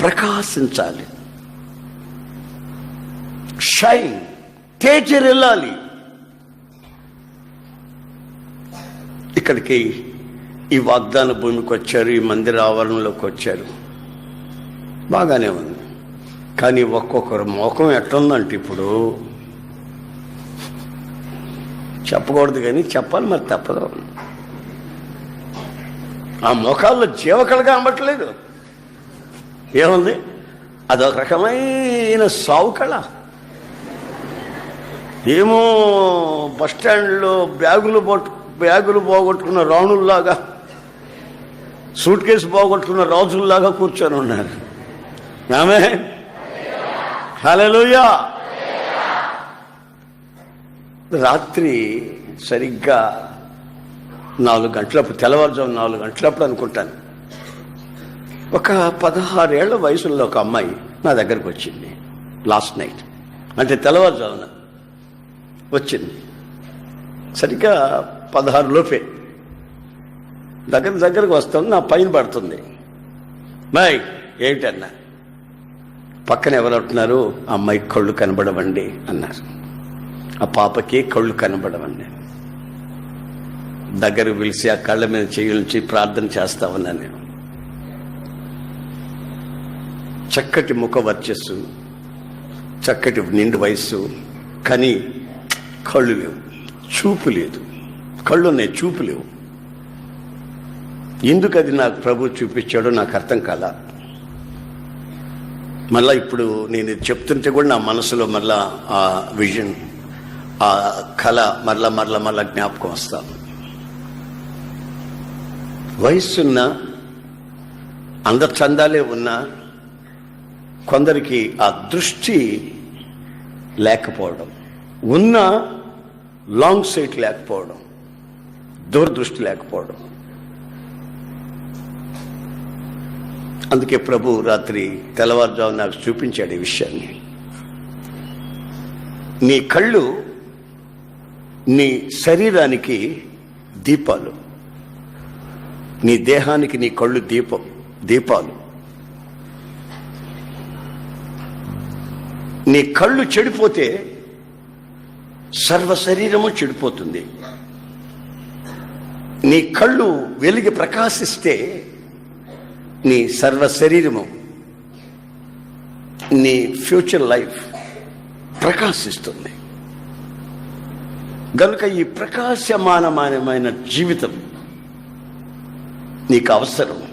ప్రకాశించాలి. Shine తేజరెళ్ళాలి ఇక్కడికి ఈ వాగ్దాన భూమికి వచ్చారు ఈ మందిర ఆవరణలోకి వచ్చారు. బాగానే ఉంది. కానీ ఒక్కొక్కరు మోకం ఎట్లుందంటే ఇప్పుడు చెప్పకూడదు కానీ చెప్పాలి మరి తప్పదు. ఆ మోకాల్లో జీవకళ కనబట్టలేదు. ఏముంది? అదొక రకమైన సావు కళ ఏమో బస్ స్టాండ్లో బ్యాగులు పట్టు బ్యాగులు పోగొట్టుకున్న రాణుల్లాగా సూట్ కేసు పోగొట్టుకున్న రాజుల్లాగా కూర్చొని ఉన్నారు. ఆమె? హలోయా రాత్రి సరిగ్గా నాలుగు గంటలప్పుడు తెల్లవారుజాము నాలుగు గంటలప్పుడు అనుకుంటాను. ఒక పదహారేళ్ళ వయసులో ఒక అమ్మాయి నా దగ్గరకు వచ్చింది. Last night. అంటే తెల్లవారుజామున వచ్చింది. సరిగ్గా పదహారు లోపే దగ్గర దగ్గరకు వస్తుంది నా పైన పడుతుంది. మై ఏమిటన్నా పక్కన ఎవరు అంటున్నారు అమ్మాయి కళ్ళు కనబడవండి అన్నారు. ఆ పాపకి కళ్ళు కనబడవండి. దగ్గరకు పిలిచి ఆ కళ్ళ మీద చేయించి ప్రార్థన చేస్తా ఉన్నాను నేను. చక్కటి ముఖ వర్చస్సు చక్కటి నిండు వయస్సు కానీ కళ్ళు లేవు. చూపు లేదు. కళ్ళు ఉన్నాయి చూపు లేవు. ఎందుకు అది నాకు ప్రభు చూపించాడో నాకు అర్థం కాల. మళ్ళా ఇప్పుడు నేను చెప్తుంటే కూడా నా మనసులో మళ్ళా ఆ విజన్ ఆ కళ మరలా మరలా మరలా జ్ఞాపకం వస్తా. వయస్సున్న అందరు చందాలే ఉన్నా కొందరికి ఆ దృష్టి లేకపోవడం ఉన్న లాంగ్ సైట్ లేకపోవడం దూరదృష్టి లేకపోవడం. అందుకే ప్రభు రాత్రి తెల్లవారుజాము నాకు చూపించాడు ఈ విషయాన్ని. నీ కళ్ళు నీ శరీరానికి దీపాలు. నీ దేహానికి నీ కళ్ళు దీపం దీపాలు. నీ కళ్ళు చెడిపోతే సర్వ శరీరము చెడిపోతుంది. నీ కళ్ళు వెలిగి ప్రకాశిస్తే నీ సర్వ శరీరము నీ ఫ్యూచర్ లైఫ్ ప్రకాశిస్తుంది. గనుక ఈ ప్రకాశమానమానమైన జీవితం నీకు అవసరం